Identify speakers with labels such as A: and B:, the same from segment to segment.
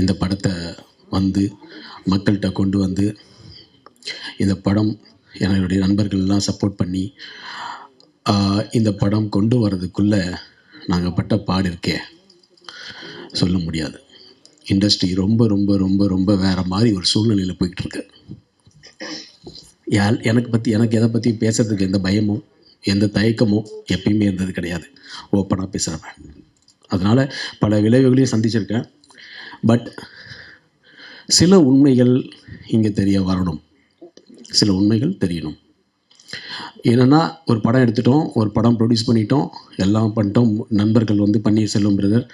A: இந்த படத்தை வந்து மக்கள்கிட்ட கொண்டு வந்து இந்த படம் என்னுடைய நண்பர்கள்லாம் சப்போர்ட் பண்ணி இந்த படம் கொண்டு வர்றதுக்குள்ளே நாங்கள் பட்ட பாடு இருக்கே. சொல்ல முடியாது. இண்டஸ்ட்ரி ரொம்ப ரொம்ப ரொம்ப ரொம்ப வேறு மாதிரி ஒரு சூழ்நிலையில் போய்கிட்டு இருக்கு. யார் எனக்கு பற்றி எனக்கு எதை பற்றி பேசுறதுக்கு எந்த பயமும் எந்த தயக்கமோ எப்பயுமே இருந்தது கிடையாது. ஓப்பனாக பேசுகிறவன் அதனால் பல விளைவுகளையும் சந்திச்சிருக்கேன். பட் சில உண்மைகள் இங்கே தெரிய வரணும். சில உண்மைகள் தெரியணும். என்னென்னா ஒரு படம் எடுத்துட்டோம் ஒரு படம் ப்ரொடியூஸ் பண்ணிட்டோம் எல்லாம் பண்ணிட்டோம். நண்பர்கள் வந்து Panneerselvam brother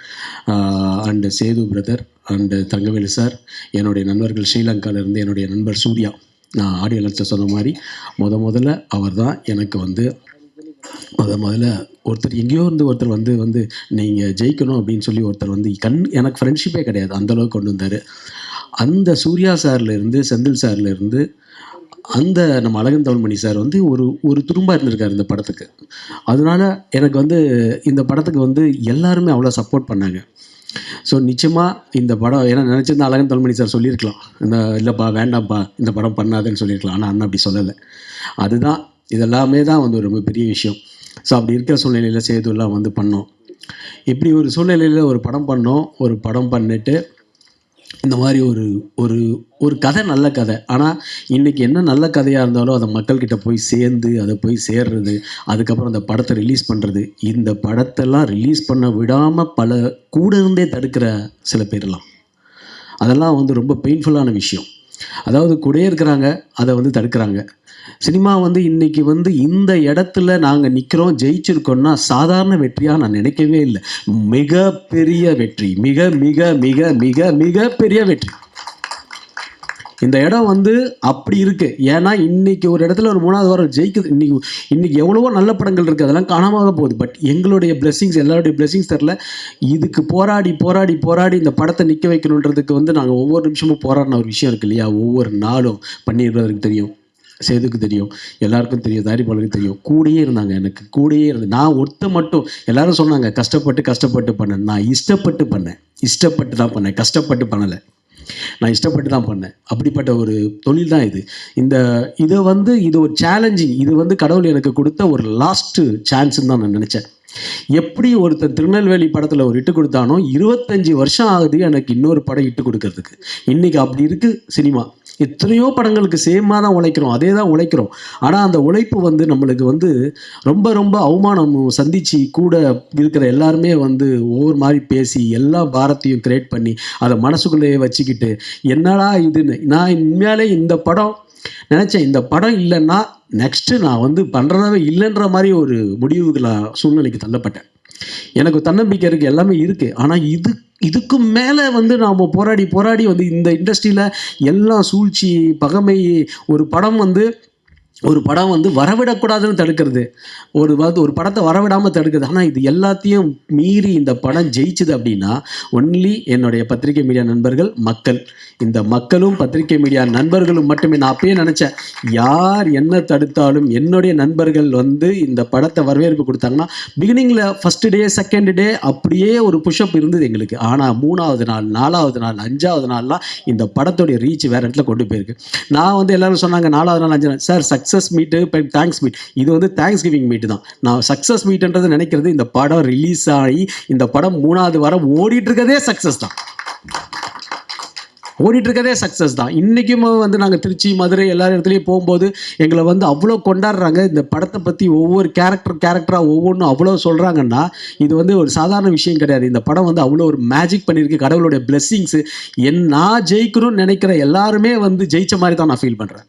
A: and Sethu brother and Thangavelu sir என்னுடைய நண்பர்கள் ஸ்ரீலங்காவிலேருந்து என்னுடைய நண்பர் சூர்யா. நான் ஆடியோ லட்சம் சொன்ன மாதிரி முத முதல்ல அவர் தான் எனக்கு வந்து முத முதல்ல ஒருத்தர் எங்கேயோ இருந்து ஒருத்தர் வந்து வந்து நீங்கள் ஜெயிக்கணும் அப்படின்னு சொல்லி ஒருத்தர் வந்து கண் எனக்கு ஃப்ரெண்ட்ஷிப்பே கிடையாது. அந்த அளவுக்கு கொண்டு வந்தார். அந்த சூர்யா சார்லேருந்து செந்தில் சார்லேருந்து அந்த நம்ம அழகன் தமிழ்மணி சார் வந்து ஒரு ஒரு துரும்பாக இருந்திருக்காரு இந்த படத்துக்கு. அதனால எனக்கு வந்து இந்த படத்துக்கு வந்து எல்லாருமே அவ்வளோ சப்போர்ட் பண்ணாங்க. ஸோ நிச்சயமாக இந்த படம் ஏன்னா நினச்சிருந்தா அழகன் தமிழ்மணி சார் சொல்லியிருக்கலாம். இந்த இல்லைப்பா வேண்டாம்ப்பா இந்த படம் பண்ணாதேன்னு சொல்லியிருக்கலாம். ஆனால் அண்ணன் அப்படி சொல்லலை. அதுதான் இதெல்லாமே தான் வந்து ஒரு ரொம்ப பெரிய விஷயம். ஸோ அப்படி இருக்கிற சூழ்நிலையில் சேதுலாம் வந்து பண்ணோம். இப்படி ஒரு சூழ்நிலையில் ஒரு படம் பண்ணோம். ஒரு படம் பண்ணிட்டு இந்த மாதிரி ஒரு ஒரு ஒரு கதை நல்ல கதை. ஆனால் இன்றைக்கி என்ன நல்ல கதையாக இருந்தாலும் அதை மக்கள்கிட்ட போய் சேர்ந்து அதை போய் சேர்றது அதுக்கப்புறம் அந்த படத்தை ரிலீஸ் பண்ணுறது இந்த படத்தெல்லாம் ரிலீஸ் பண்ண விடாமல் பல கூட இருந்தே தடுக்கிற சில பேர்லாம் அதெல்லாம் வந்து ரொம்ப பெயின்ஃபுல்லான விஷயம். அதாவது கூடயே இருக்கிறாங்க அதை வந்து தடுக்கிறாங்க. சினிமா வந்து இன்னைக்கு வந்து இந்த இடத்துல நாங்கள் நிற்கிறோம் ஜெயிச்சிருக்கோம்னா சாதாரண வெற்றியாக நான் நினைக்கவே இல்லை. மிகப்பெரிய வெற்றி. மிக மிக மிக மிக மிகப்பெரிய வெற்றி. இந்த இடம் வந்து அப்படி இருக்கு. ஏன்னா இன்னைக்கு ஒரு இடத்துல ஒரு மூணாவது வாரம் ஜெயிக்குது. இன்னைக்கு இன்னைக்கு எவ்வளவோ நல்ல படங்கள் இருக்கு. அதெல்லாம் காணாமல் போகுது. பட் எங்களுடைய பிளெஸிங்ஸ் எல்லாருடைய பிளெஸிங்ஸ் தெரில இதுக்கு போராடி போராடி போராடி இந்த படத்தை நிற்க வைக்கணுன்றதுக்கு வந்து நாங்கள் ஒவ்வொரு நிமிஷமும் போராடின ஒரு விஷயம் இருக்கு இல்லையா? ஒவ்வொரு நாளும் பண்ணிடுறதுக்கு தெரியும். சேதுக்கு தெரியும். எல்லாருக்கும் தெரியும் தயாரிப்பாளருக்கு தெரியும். கூடயே இருந்தாங்க எனக்கு. கூடயே இருந்து நான் ஒருத்த மட்டும் எல்லாரும் சொன்னாங்க கஷ்டப்பட்டு கஷ்டப்பட்டு பண்ணேன். நான் இஷ்டப்பட்டு பண்ணேன். இஷ்டப்பட்டு தான் பண்ணேன். கஷ்டப்பட்டு பண்ணலை. நான் இஷ்டப்பட்டு தான் பண்ணேன். அப்படிப்பட்ட ஒரு தொழில் தான் இது. இந்த இதை வந்து இது ஒரு சேலஞ்சிங் இது வந்து கடவுள் எனக்கு கொடுத்த ஒரு லாஸ்ட்டு சான்ஸ்ன்னு தான் நான் நினச்சேன். எப்படி ஒருத்தர் திருநெல்வேலி படத்தில் ஒரு இட்டு கொடுத்தானோ இருபத்தஞ்சி வருஷம் ஆகுது எனக்கு இன்னொரு படம் இட்டு கொடுக்கறதுக்கு. இன்றைக்கி அப்படி இருக்குது சினிமா. எத்தனையோ படங்களுக்கு சேமாக தான் உழைக்கிறோம். அதே தான் உழைக்கிறோம். ஆனால் அந்த உழைப்பு வந்து நம்மளுக்கு வந்து ரொம்ப ரொம்ப அவமானம் சந்தித்து கூட இருக்கிற எல்லாருமே வந்து ஒவ்வொரு மாதிரி பேசி எல்லா பாரத்தையும் கிரியேட் பண்ணி அதை மனசுக்குள்ளேயே வச்சுக்கிட்டு என்னடா இதுன்னு? நான் உண்மையாலே இந்த படம் நினச்சேன். இந்த படம் இல்லைன்னா நெக்ஸ்ட்டு நான் வந்து பண்ணுறதாவே இல்லைன்ற மாதிரி ஒரு முடிவுகளாக சூழ்நிலைக்கு தள்ளப்பட்டேன். எனக்கு தன்னம்பிக்கை இருக்குது எல்லாமே இருக்குது ஆனால் இது இதுக்கு மேலே வந்து நாம் போராடி போராடி வந்து இந்த இண்டஸ்ட்ரியில் எல்லாம் சூழ்ச்சி பகமை ஒரு படம் வந்து ஒரு படம் வந்து வரவிடக்கூடாதுன்னு தடுக்கிறது. ஒரு ஒரு படத்தை வரவிடாமல் தடுக்கிறது. ஆனால் இது எல்லாத்தையும் மீறி இந்த படம் ஜெயிச்சுது அப்படின்னா ஒன்லி என்னுடைய பத்திரிகை மீடியா நண்பர்கள் மக்கள். இந்த மக்களும் பத்திரிகை மீடியா நண்பர்களும் மட்டுமே. நான் அப்பயே நினச்சேன் யார் என்ன தடுத்தாலும் என்னுடைய நண்பர்கள் வந்து இந்த படத்தை வரவேற்பு கொடுத்தாங்கன்னா பிகினிங்கில் ஃபஸ்ட்டு டே செகண்ட் டே அப்படியே ஒரு புஷ்அப் இருந்தது எங்களுக்கு. ஆனால் மூணாவது நாள் நாலாவது நாள் அஞ்சாவது நாள்லாம் இந்த படத்துடைய ரீச் வேறு இடத்துல கொண்டு போயிருக்கு. நான் வந்து எல்லாரும் சொன்னாங்க நாலாவது நாள் அஞ்சு நாள். Sir success meet thanks meet இது வந்து தேங்க்ஸ் கிவிங் மீட் தான். நான் சக்ஸஸ் மீட்டுன்றது நினைக்கிறது இந்த படம் ரிலீஸ் ஆகி இந்த படம் மூணாவது வாரம் ஓடிட்டு இருக்கதே சக்ஸஸ் தான். ஓடிட்டு இருக்கதே சக்ஸஸ் தான். இன்றைக்கும் வந்து நாங்கள் திருச்சி மதுரை எல்லா இடத்துலையும் போகும்போது எங்களை வந்து அவ்வளோ கொண்டாடுறாங்க. இந்த படத்தை பற்றி ஒவ்வொரு கேரக்டர் கேரக்டராக ஒவ்வொன்றும் அவ்வளோ சொல்கிறாங்கன்னா இது வந்து ஒரு சாதாரண விஷயம் கிடையாது. இந்த படம் வந்து அவ்வளோ ஒரு மேஜிக் பண்ணியிருக்கு. கடவுளுடைய பிளெஸ்ஸிங்ஸு என் நான் ஜெயிக்கணும்னு நினைக்கிற எல்லாருமே வந்து ஜெயிச்ச மாதிரி தான் நான் ஃபீல் பண்ணுறேன்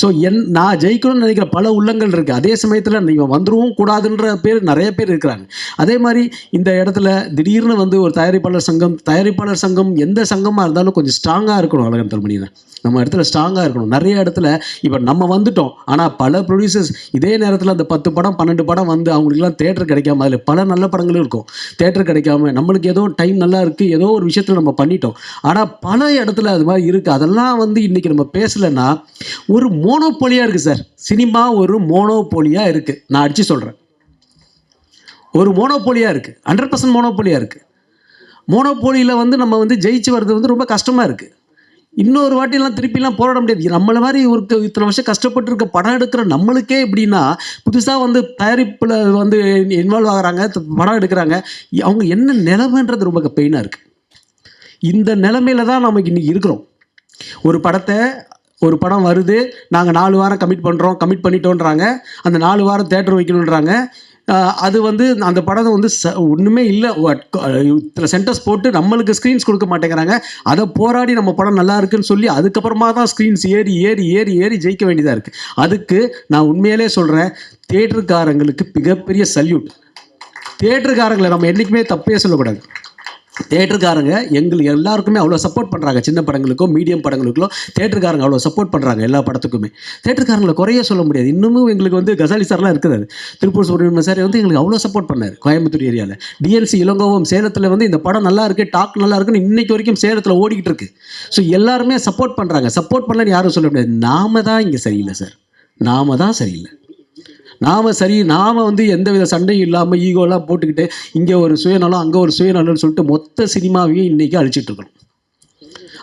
A: ஸோ என் நான் ஜெயிக்கணும்னு நினைக்கிற பல உள்ளங்கள் இருக்குது அதே சமயத்தில் நீங்கள் வந்துடவும் கூடாதுன்ற பேர் நிறைய பேர் இருக்கிறாங்க. அதே மாதிரி இந்த இடத்துல திடீர்னு வந்து ஒரு தயாரிப்பாளர் சங்கம் தயாரிப்பாளர் சங்கம் எந்த சங்கமாக இருந்தாலும் கொஞ்சம் ஸ்ட்ராங்காக இருக்கணும் அழகன் தல்மணியில் நம்ம இடத்துல ஸ்ட்ராங்காக இருக்கணும். நிறைய இடத்துல இப்போ நம்ம வந்துட்டோம். ஆனால் பல ப்ரொடியூசர்ஸ் இதே நேரத்தில் அந்த பத்து படம் பன்னெண்டு படம் வந்து அவங்களுக்குலாம் தேட்டர் கிடைக்காம அதில் பல நல்ல படங்களும் இருக்கும். தேட்டர் கிடைக்காம நம்மளுக்கு ஏதோ டைம் நல்லா இருக்குது ஏதோ ஒரு விஷயத்தில் நம்ம பண்ணிட்டோம். ஆனால் பல இடத்துல அது மாதிரி இருக்குது அதெல்லாம் வந்து இன்றைக்கி நம்ம பேசலைன்னா ஒரு ஒரு மோனோபோலியாக இருக்குது சார் சினிமா ஒரு மோனோபோலியாக இருக்குது நான் அடித்து சொல்கிறேன் ஒரு மோனோபோலியாக இருக்குது ஹண்ட்ரட் பர்சன்ட் மோனோபோலியாக இருக்குது மோனோபோலியில் வந்து நம்ம வந்து ஜெயிச்சு வர்றது வந்து ரொம்ப கஷ்டமாக இருக்குது இன்னொரு வாட்டிலாம் திருப்பிலாம் போராட முடியாது. நம்மளை மாதிரி ஒரு இத்தனை வருஷம் கஷ்டப்பட்டு இருக்க படம் எடுக்கிற நம்மளுக்கே எப்படின்னா புதுசாக வந்து தயாரிப்பில் வந்து இன்வால்வ் ஆகுறாங்க படம் எடுக்கிறாங்க. அவங்க என்ன நிலைமைன்றது ரொம்ப பெயினாக இருக்குது இந்த நிலைமையில தான் நமக்கு இன்றைக்கி இருக்கிறோம். ஒரு படத்தை ஒரு படம் வருது நாங்கள் நாலு வாரம் கமிட் பண்ணுறோம் கமிட் பண்ணிட்டோன்றாங்க. அந்த நாலு வாரம் தேட்டர் வைக்கணுன்றாங்க அது வந்து அந்த படம் வந்து ச ஒன்றுமே இல்லை. இத்தனை சென்டர்ஸ் போட்டு நம்மளுக்கு ஸ்க்ரீன்ஸ் கொடுக்க மாட்டேங்கிறாங்க. அதை போராடி நம்ம படம் நல்லா இருக்குன்னு சொல்லி அதுக்கப்புறமா தான் ஸ்க்ரீன்ஸ் ஏறி ஏறி ஏறி ஏறி ஜெயிக்க வேண்டியதாக இருக்குது அதுக்கு நான் உண்மையிலே சொல்கிறேன் தேட்டருக்காரங்களுக்கு மிகப்பெரிய சல்யூட் தேட்டருக்காரங்களை நம்ம என்றைக்குமே தப்பே சொல்லக்கூடாது. தேட்டருக்காரங்க எங்களுக்கு எல்லாருக்குமே அவ்வளோ சப்போர்ட் பண்ணுறாங்க சின்ன படங்களுக்கோ மீடியம் படங்களுக்கோ தேட்டருக்காரங்க அவ்வளோ சப்போர்ட் பண்ணுறாங்க எல்லா படத்துக்குமே. தேட்டருக்காரங்களை குறைய சொல்ல முடியாது. இன்னமும் எங்களுக்கு வந்து கசாலி சார்லாம் இருக்கிறாரு திருப்பூர் சுப்ரமணியம் சார் வந்து எங்களுக்கு அவ்வளோ சப்போர்ட் பண்ணார் கோயம்புத்தூர் ஏரியாவில் டிஎன்சி இளங்கோவம் சேலத்தில் வந்து இந்த படம் நல்லா இருக்கு டாக் நல்லா இருக்குன்னு இன்னைக்கு வரைக்கும் சேலத்தில் ஓடிக்கிட்டு இருக்கு. ஸோ எல்லாருமே சப்போர்ட் பண்ணுறாங்க சப்போர்ட் பண்ணலன்னு யாரும் சொல்ல முடியாது. நாம தான் இங்கே சரியில்லை சார் நாம தான் சரியில்லை. நாம சரி நாம வந்து எந்த வித சண்டையும் இல்லாமல் ஈகோலாம் போட்டுக்கிட்டு இங்கே ஒரு சுயநலம் அங்கே ஒரு சுயநலம்னு சொல்லிட்டு மொத்த சினிமாவையும் இன்னைக்கு அழிச்சிட்டு இருக்கணும்.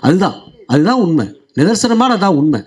A: அதுதான் அதுதான் உண்மை. நிதர்சனமானதான் உண்மை.